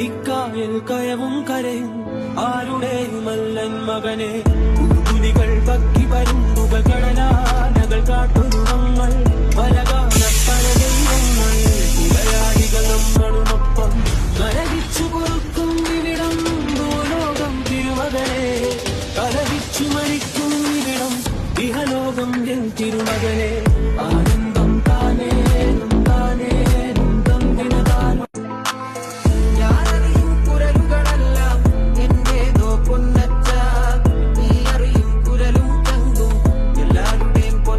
കായൽ കയവും കരയും ആരുടെയുമല്ലൻ മകനെ. പുലികൾ പക്കി പരുന്തുകൾ കടലാനകൾ കാട്ടുരുവങ്ങൾ പലകാല പല ദൈവങ്ങൾ ഇടയാളികൾ നമ്മളുമൊപ്പം. നരകിച്ചു പൊറുക്കും ഇവിടം ഭൂലോകം തിരുമകനെ. കലഹിച്ചു മരിക്കും ഇവിടം ഇഹലോകം എൻ തിരുമകനെ. ആനന്ദ